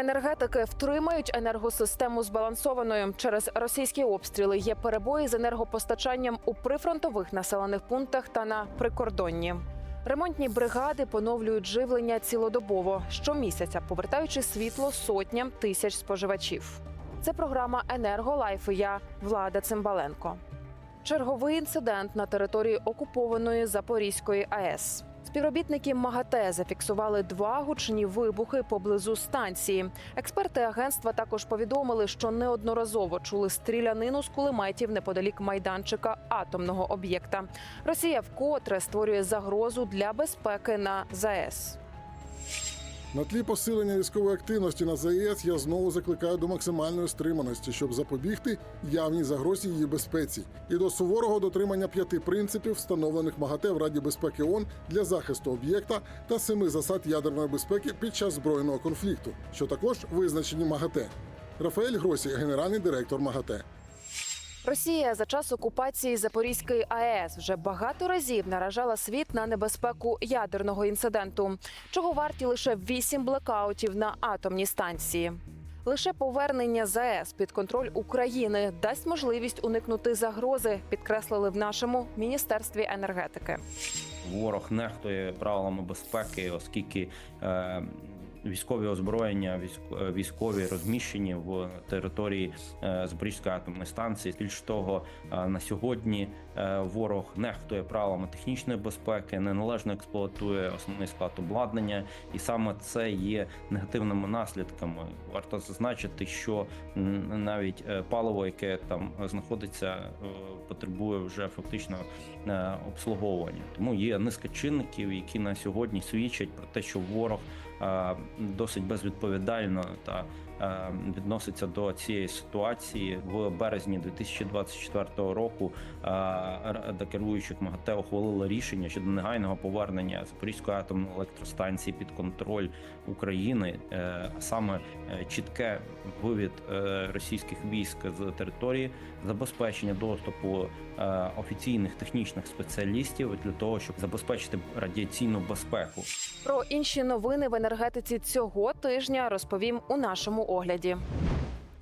Енергетики втримають енергосистему збалансованою. Через російські обстріли є перебої з енергопостачанням у прифронтових населених пунктах та на прикордонні. Ремонтні бригади поновлюють живлення цілодобово щомісяця, повертаючи світло сотням тисяч споживачів. Це програма «Енерголайф» Я Влада Цимбаленко. Черговий інцидент на території окупованої Запорізької АЕС. Співробітники МАГАТЕ зафіксували два гучні вибухи поблизу станції. Експерти агентства також повідомили, що неодноразово чули стрілянину з кулеметів неподалік майданчика атомного об'єкта. Росія вкотре створює загрозу для безпеки на ЗАЕС. На тлі посилення військової активності на ЗАЕС я знову закликаю до максимальної стриманості, щоб запобігти явній загрозі її безпеці, і до суворого дотримання п'яти принципів, встановлених МАГАТЕ в Раді безпеки ООН для захисту об'єкта та семи засад ядерної безпеки під час збройного конфлікту, що також визначені МАГАТЕ. Рафаель Гросі, генеральний директор МАГАТЕ. Росія за час окупації Запорізької АЕС вже багато разів наражала світ на небезпеку ядерного інциденту, чого варті лише вісім блекаутів на атомній станції. Лише повернення ЗАЕС під контроль України дасть можливість уникнути загрози, підкреслили в нашому міністерстві енергетики. Ворог нехтує правилами безпеки, оскільки е, військові озброєння, е, військові розміщені в території е, Запорізької атомної станції. Більш того, е, на сьогодні ворог нехтує правилами технічної безпеки, неналежно експлуатує основний склад обладнання, і саме це є негативними наслідками. Варто зазначити, що навіть паливо, яке там знаходиться, потребує вже фактично обслуговування. Тому є низка чинників, які на сьогодні свідчать про те, що ворог досить безвідповідально та е, відноситься до цієї ситуації в березні 2024 року. е, Рада керуючих МАГАТЕ ухвалила рішення щодо негайного повернення Запорізької атомної електростанції під контроль України, е, саме е, чітке вивід російських військ з території, забезпечення доступу офіційних технічних спеціалістів для того, щоб забезпечити радіаційну безпеку. Про інші новини в енергетиці цього тижня розповім у нашому огляді.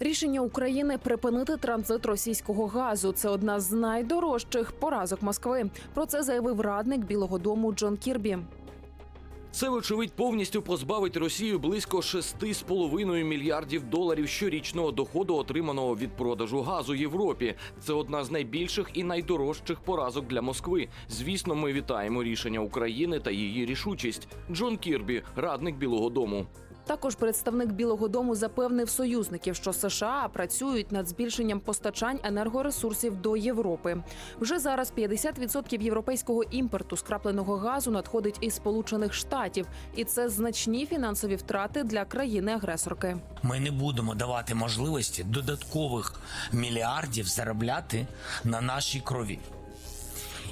Рішення України припинити транзит російського газу це одна з найдорожчих поразок Москви. Про це заявив радник Білого Дому Джон Кірбі. Це, вочевидь, повністю позбавить Росію близько 6,5 мільярдів доларів щорічного доходу, отриманого від продажу газу Європі. Це одна з найбільших і найдорожчих поразок для Москви. Звісно, ми вітаємо рішення України та її рішучість. Джон Кірбі, радник Білого Дому. Також представник Білого Дому запевнив союзників, що США працюють над збільшенням постачань енергоресурсів до Європи. Вже зараз 50% європейського імпорту скрапленого газу надходить із Сполучених Штатів, і це значні фінансові втрати для країни-агресорки. Ми не будемо давати можливості додаткових мільярдів заробляти на нашій крові.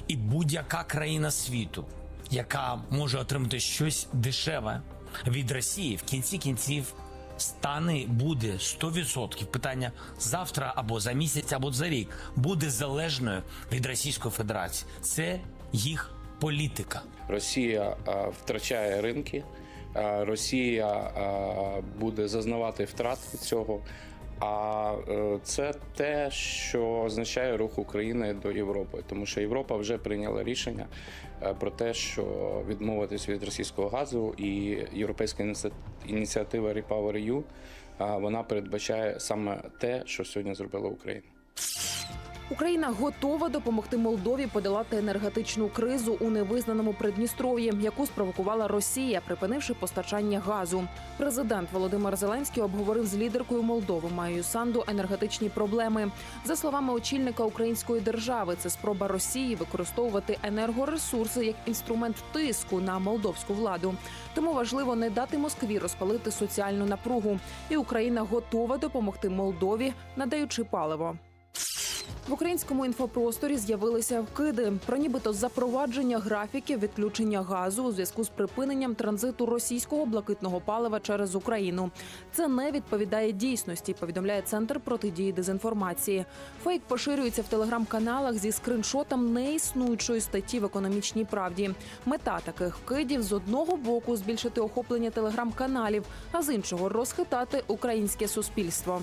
І будь-яка країна світу, яка може отримати щось дешеве від Росії, в кінці кінців стане буде 100%. Питання завтра або за місяць, або за рік буде залежною від Російської Федерації. Це їх політика. Росія а, втрачає ринки, е, Росія е, буде зазнавати втрат від цього. А е, це те, що означає рух України до Європи, тому що Європа вже прийняла рішення е, про те, що відмовитись від російського газу, і європейська ініціатива REPowerEU, е, вона передбачає саме те, що сьогодні зробила Україна. Україна готова допомогти Молдові подолати енергетичну кризу у невизнаному Придністров'ї, яку спровокувала Росія, припинивши постачання газу. Президент Володимир Зеленський обговорив з лідеркою Молдови Майєю Санду енергетичні проблеми. За словами очільника української держави, це спроба Росії використовувати енергоресурси як інструмент тиску на молдовську владу. Тому важливо не дати Москві розпалити соціальну напругу. І Україна готова допомогти Молдові, надаючи паливо. В українському інфопросторі з'явилися вкиди про нібито запровадження графіків відключення газу у зв'язку з припиненням транзиту російського блакитного палива через Україну. Це не відповідає дійсності. Повідомляє центр протидії дезінформації. Фейк поширюється в телеграм-каналах зі скриншотом неіснуючої статті в економічній правді. Мета таких вкидів з одного боку збільшити охоплення телеграм-каналів, а з іншого розхитати українське суспільство.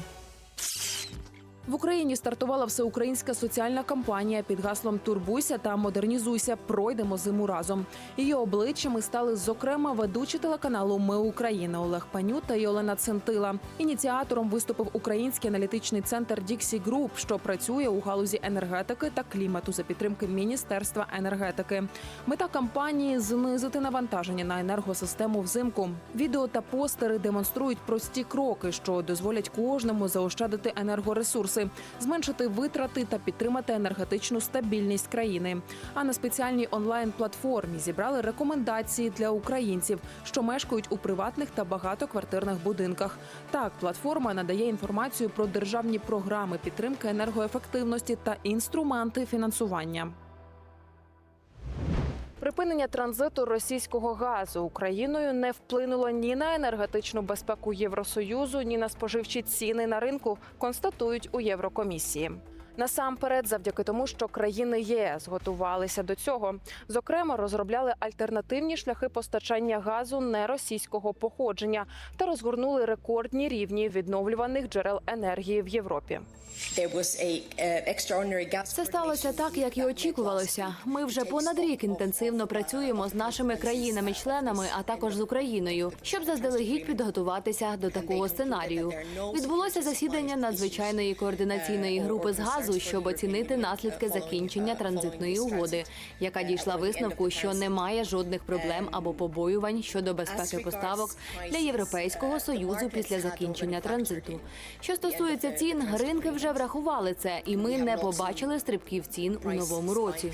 В Україні стартувала всеукраїнська соціальна кампанія під гаслом Турбуйся та модернізуйся. Пройдемо зиму разом. Її обличчями стали зокрема ведучі телеканалу Ми Україна Олег Паню та Йолена Центила. Ініціатором виступив український аналітичний центр Діксі Груп, що працює у галузі енергетики та клімату за підтримки Міністерства енергетики. Мета кампанії знизити навантаження на енергосистему взимку. Відео та постери демонструють прості кроки, що дозволять кожному заощадити енергоресурси, зменшити витрати та підтримати енергетичну стабільність країни. А на спеціальній онлайн-платформі зібрали рекомендації для українців, що мешкають у приватних та багатоквартирних будинках. Так, платформа надає інформацію про державні програми підтримки енергоефективності та інструменти фінансування. Припинення транзиту російського газу Україною не вплинуло ні на енергетичну безпеку Євросоюзу, ні на споживчі ціни на ринку, констатують у Єврокомісії. Насамперед, завдяки тому, що країни ЄС готувалися до цього, зокрема, розробляли альтернативні шляхи постачання газу неросійського походження та розгорнули рекордні рівні відновлюваних джерел енергії в Європі. Це сталося так, як і очікувалося. Ми вже понад рік інтенсивно працюємо з нашими країнами-членами, а також з Україною, щоб заздалегідь підготуватися до такого сценарію. Відбулося засідання надзвичайної координаційної групи з газу, щоб оцінити наслідки закінчення транзитної угоди, яка дійшла висновку, що немає жодних проблем або побоювань щодо безпеки поставок для європейського союзу після закінчення транзиту. Що стосується цін, ринки вже врахували це, і ми не побачили стрибків цін у новому році.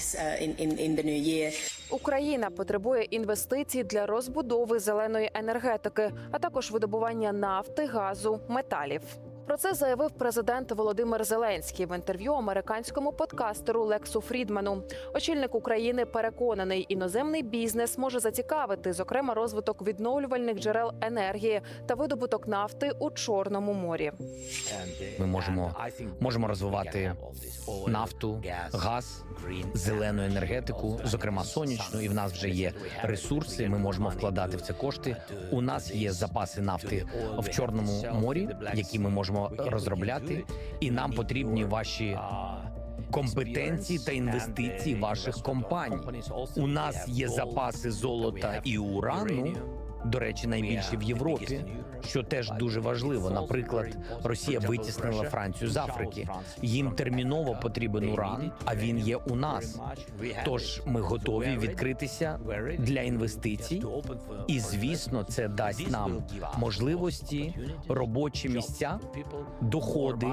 Україна потребує інвестицій для розбудови зеленої енергетики, а також видобування нафти, газу, металів. Про це заявив президент Володимир Зеленський в інтерв'ю американському подкастеру Лексу Фрідману. Очільник України переконаний, іноземний бізнес може зацікавити, зокрема, розвиток відновлювальних джерел енергії та видобуток нафти у Чорному морі. Ми можемо, можемо розвивати нафту, газ, зелену енергетику, зокрема сонячну, і в нас вже є ресурси. Ми можемо вкладати в це кошти. У нас є запаси нафти в Чорному морі, які ми можемо розробляти, і нам потрібні ваші. Компетенції та інвестиції ваших компаній. У нас є запаси золота і урану. До речі, найбільші в Європі, що теж дуже важливо. Наприклад, Росія витіснила Францію з Африки. Їм терміново потрібен уран, а він є у нас. Тож ми готові відкритися для інвестицій, і звісно, це дасть нам можливості, робочі місця, доходи.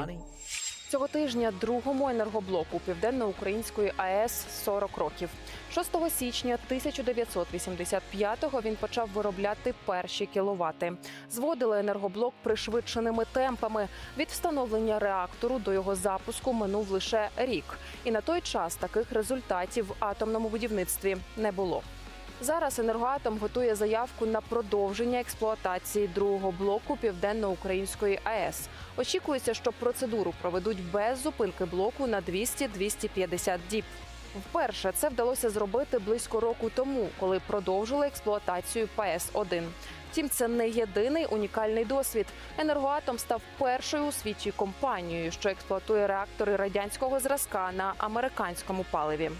Цього тижня другому енергоблоку південно-української АЕС 40 років. 6 січня 1985-го він почав виробляти перші кіловати. Зводили енергоблок пришвидшеними темпами. Від встановлення реактору до його запуску минув лише рік. І на той час таких результатів в атомному будівництві не було. Зараз енергоатом готує заявку на продовження експлуатації другого блоку південно-української АЕС. Очікується, що процедуру проведуть без зупинки блоку на 200-250 діб. Вперше це вдалося зробити близько року тому, коли продовжили експлуатацію ПАЕС 1 Втім, це не єдиний унікальний досвід. Енергоатом став першою у світі компанією, що експлуатує реактори радянського зразка на американському паливі.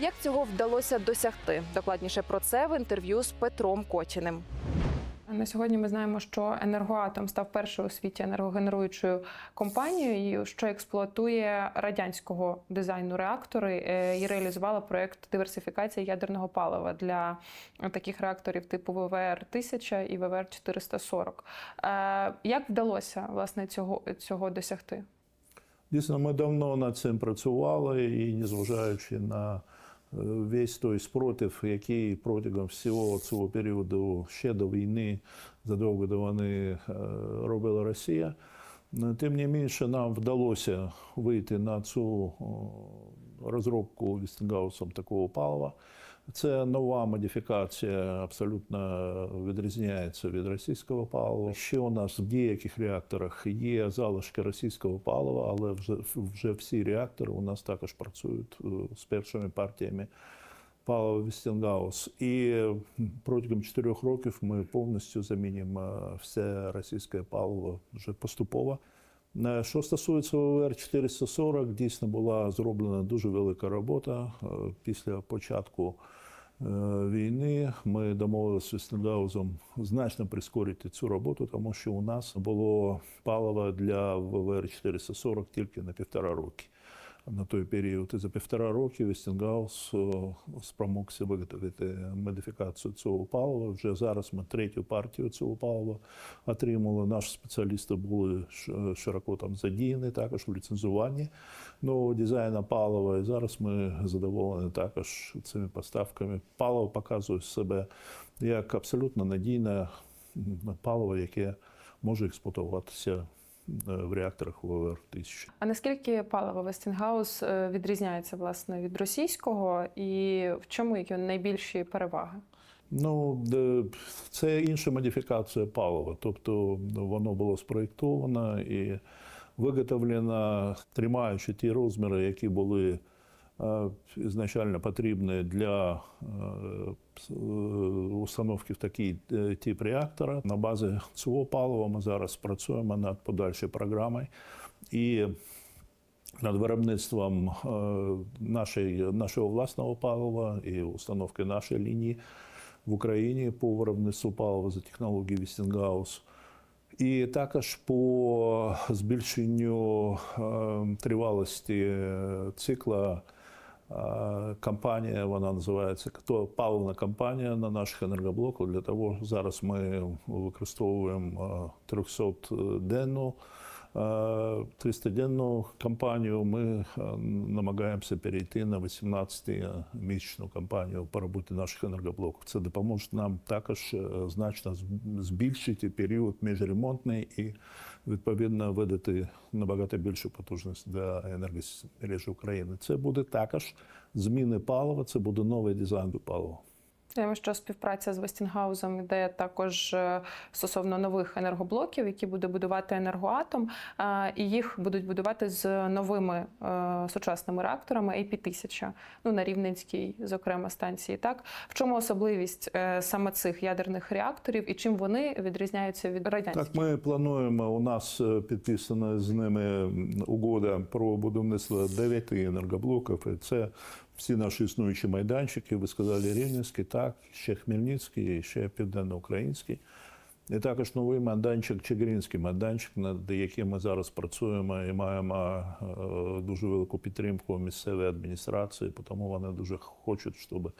Як цього вдалося досягти? Докладніше про це в інтерв'ю з Петром Котіним. На сьогодні ми знаємо, що енергоатом став першою у світі енергогенеруючою компанією, що експлуатує радянського дизайну реактори е, і реалізувала проект диверсифікації ядерного палива для таких реакторів типу ВВР 1000 і ВВР 440. Е, Як вдалося власне цього, цього досягти? Дійсно, ми давно над цим працювали, і незважаючи на весь той спротив, який протягом всього цього періоду ще до війни, задовго до війни е, робила Росія, Е, Тим не менше, нам вдалося вийти на цю розробку Вістенгаусом такого палива. Це нова модифікація, абсолютно відрізняється від російського палива. Ще у нас в деяких реакторах є залишки російського палива, але вже, вже всі реактори у нас також працюють е, з першими партіями палива Вістенгаус. І протягом чотирьох років ми повністю замінимо все російське паливо вже поступово. Е, Що стосується ОВР 440, дійсно була зроблена дуже велика робота Е, після початку е, війни. Ми домовилися з Вестенгаузом значно прискорити цю роботу, тому що у нас було паливо для ВВР 440 тільки на півтора роки. На той період і за півтора роки Вестінгаус о, спромогся виготовити модифікацію цього палива. Вже зараз ми третю партію цього палива отримали. Наші спеціалісти були широко там задіяні також в ліцензуванні нового дизайну палива. І зараз ми задоволені також цими поставками. Паливо показує себе як абсолютно надійне паливо, яке може експлуатуватися е, в реакторах ВВР 1000. А наскільки паливо Вестінгаус е, відрізняється власне від російського, і в чому які найбільші переваги? Ну, це інша модифікація палива. Тобто воно було спроєктовано і виготовлено, тримаючи ті розміри, які були ізначально потрібні для е, установки в такий е, тип реактора. На базі цього палива ми зараз працюємо над подальшою програмою. І над виробництвом нашої, нашого власного палива і установки нашої лінії в Україні по виробництву палива за технологією Вістінгаус. І також по збільшенню тривалості цикла компанія, вона називається то паливна компанія на наших енергоблоках. Для того зараз ми використовуємо 300-денну 300-денну кампанію. Ми намагаємося перейти на 18-місячну кампанію по роботі наших енергоблоків. Це допоможе нам також е, значно збільшити період міжремонтний і відповідно видати набагато більшу потужність для енергомережі України. Це буде також зміни палива, це буде новий дизайн палива. Знаємо, що співпраця з Вестінгаузом йде також е, стосовно нових енергоблоків, які буде будувати енергоатом, е, і їх будуть будувати з новими е, сучасними реакторами AP-1000, ну на Рівненській, зокрема, станції. Так в чому особливість саме цих ядерних реакторів і чим вони відрізняються від радянських? Так, ми плануємо. У нас підписана з ними угода про будівництво 9 енергоблоків. Це всі наші існуючі майданчики. Ви сказали Рівненський, так, ще Хмельницький, ще Південноукраїнський. І також новий майданчик, Чигиринський майданчик, над яким ми зараз працюємо і маємо е, дуже велику підтримку місцевої адміністрації, тому вони дуже хочуть, щоб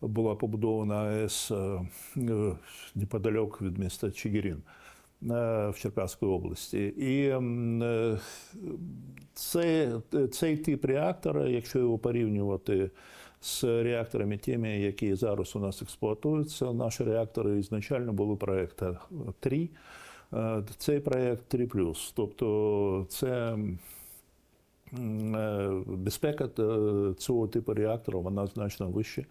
була побудована АЕС е, е, неподалік від міста Чигирин в Черкаській області. І е, це, цей тип реактора, якщо його порівнювати з реакторами тими, які зараз у нас експлуатуються, наші реактори ізначально були проєкту 3. Е, Цей проєкт 3 Тобто це е, безпека е, цього типу реактора вона значно вища,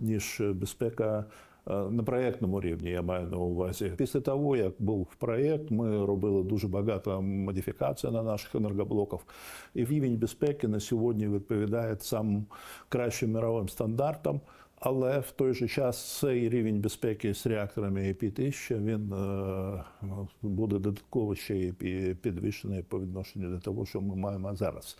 ніж безпека е, на проєктному рівні, я маю на увазі. Після того, як був проєкт, ми робили дуже багато модифікацій на наших енергоблоках. І рівень безпеки на сьогодні відповідає самим кращим мировим стандартам. Але в той же час цей рівень безпеки з реакторами EP-1000, він е, буде додатково ще і підвищений по відношенню до того, що ми маємо зараз.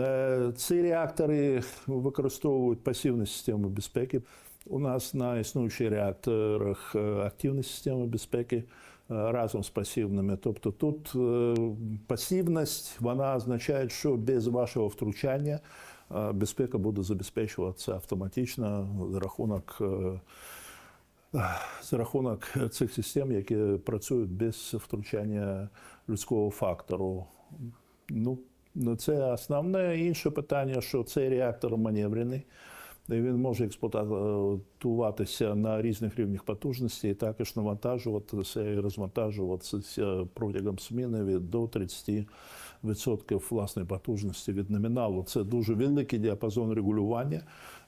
Е, Ці реактори використовують пасивні системи безпеки. У нас на існуючих реакторах е, активні системи безпеки е, разом з пасивними. Тобто тут е, пасивність вона означає, що без вашого втручання безпека буде забезпечуватися автоматично за рахунок. за рахунок цих систем, які працюють без втручання людського фактору. Ну, ну, це основне інше питання, що цей реактор маневрений. Він може експлуатуватися на різних рівнях потужності, і також навантажуватися і розвантажуватися протягом зміни до 30% власної потужності від номіналу. Це дуже великий діапазон регулювання,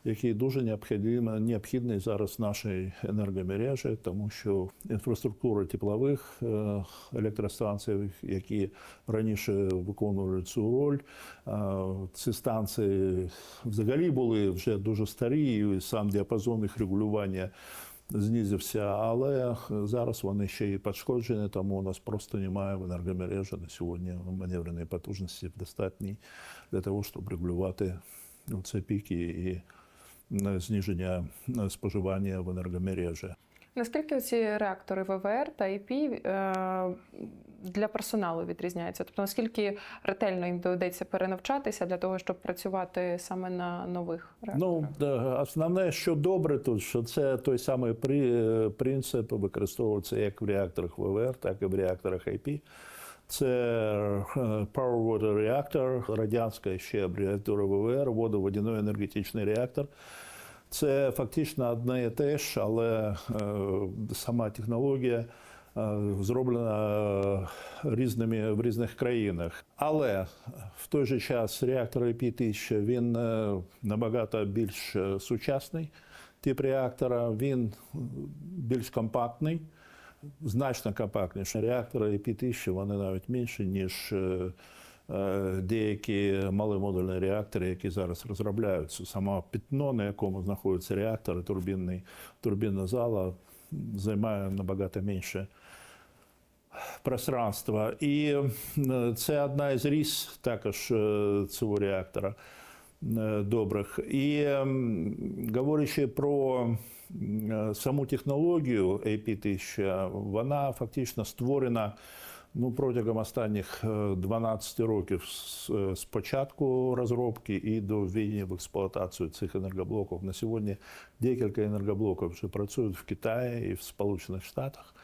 який дуже необхідний, необхідний зараз нашій енергомережі, тому що інфраструктура теплових е, електростанцій, які раніше виконували цю роль, е, ці станції взагалі були вже дуже старі, і сам діапазон їх регулювання знизився, але зараз вони ще і пошкоджені, тому у нас просто немає в енергомережі на сьогодні маневреної потужності достатньої для того, щоб регулювати ці піки і зниження е, споживання в енергомережі. Наскільки ці реактори ВВР та ІП е, для персоналу відрізняються? Тобто наскільки ретельно їм доведеться перенавчатися для того, щоб працювати саме на нових реакторах? Ну, основне, що добре тут, що це той самий при, принцип використовується як в реакторах ВВР, так і в реакторах IP. Це е, Power Water Reactor, радянська ще абревіатура ВВР, водоводяний енергетичний реактор. Це фактично одне і те ж, але е, сама технологія е, зроблена різними в різних країнах. Але в той же час реактор IP-1000 він набагато більш сучасний тип реактора, він більш компактний, значно компактніше. Реактори IP-1000 вони навіть менші, ніж е, е, деякі маломодульні реактори, які зараз розробляються. Саме пітно, на якому знаходиться реактор, турбінний, турбінна зала, займає набагато менше пространства. І це одна із ріс також е, цього реактора добрих. І говорячи про саму технологію AP1000, вона фактично створена ну, протягом останніх е, 12 років з, е, з початку розробки і до введення в експлуатацію цих енергоблоків. На сьогодні декілька енергоблоків вже працюють в Китаї і в Сполучених Штатах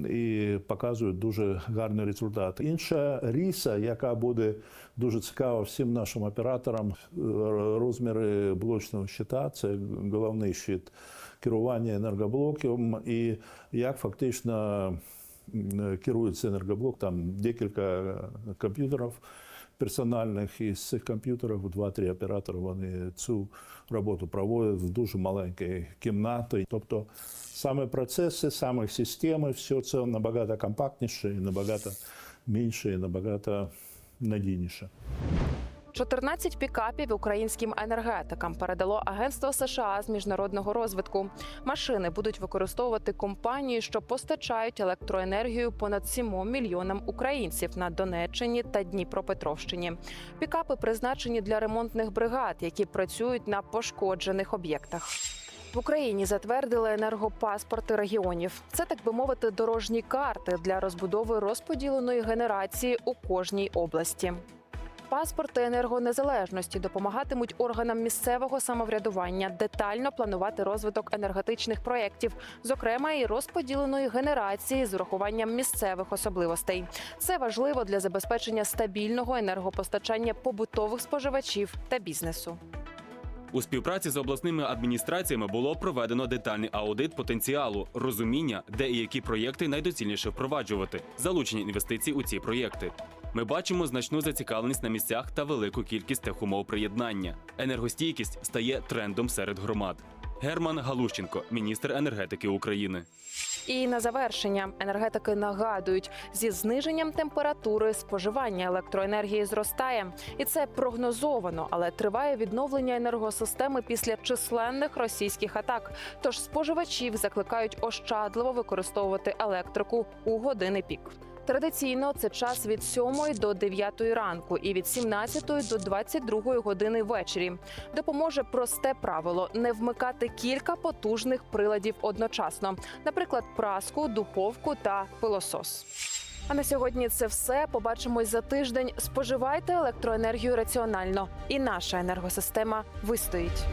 і показують дуже гарний результат. Інша ріса, яка буде дуже цікава всім нашим операторам, е, розміри блочного щита, це головний щит керування енергоблоком і як фактично керується енергоблок, там декілька комп'ютерів персональних, і з цих комп'ютерів два-три оператори вони цю роботу проводять в дуже маленькій кімнаті. Тобто саме процеси, саме системи, все це набагато компактніше, і набагато менше, і набагато надійніше. 14 пікапів українським енергетикам передало Агентство США з міжнародного розвитку. Машини будуть використовувати компанії, що постачають електроенергію понад 7 мільйонам українців на Донеччині та Дніпропетровщині. Пікапи призначені для ремонтних бригад, які працюють на пошкоджених об'єктах. В Україні затвердили енергопаспорти регіонів. Це так би мовити, дорожні карти для розбудови розподіленої генерації у кожній області. Паспорти енергонезалежності допомагатимуть органам місцевого самоврядування детально планувати розвиток енергетичних проєктів, зокрема і розподіленої генерації з урахуванням місцевих особливостей. Це важливо для забезпечення стабільного енергопостачання побутових споживачів та бізнесу. У співпраці з обласними адміністраціями було проведено детальний аудит потенціалу, розуміння, де і які проєкти найдоцільніше впроваджувати, залучення інвестицій у ці проєкти. Ми бачимо значну зацікавленість на місцях та велику кількість техумов приєднання. Енергостійкість стає трендом серед громад. Герман Галущенко, міністр енергетики України. І на завершення енергетики нагадують, зі зниженням температури споживання електроенергії зростає, і це прогнозовано, але триває відновлення енергосистеми після численних російських атак. Тож споживачів закликають ощадливо використовувати електрику у години пік. Традиційно це час від 7 до 9 ранку і від 17 до 22 години ввечері. Допоможе просте правило не вмикати кілька потужних приладів одночасно, наприклад, праску, духовку та пилосос. А на сьогодні це все. Побачимось за тиждень. Споживайте електроенергію раціонально, і наша енергосистема вистоїть.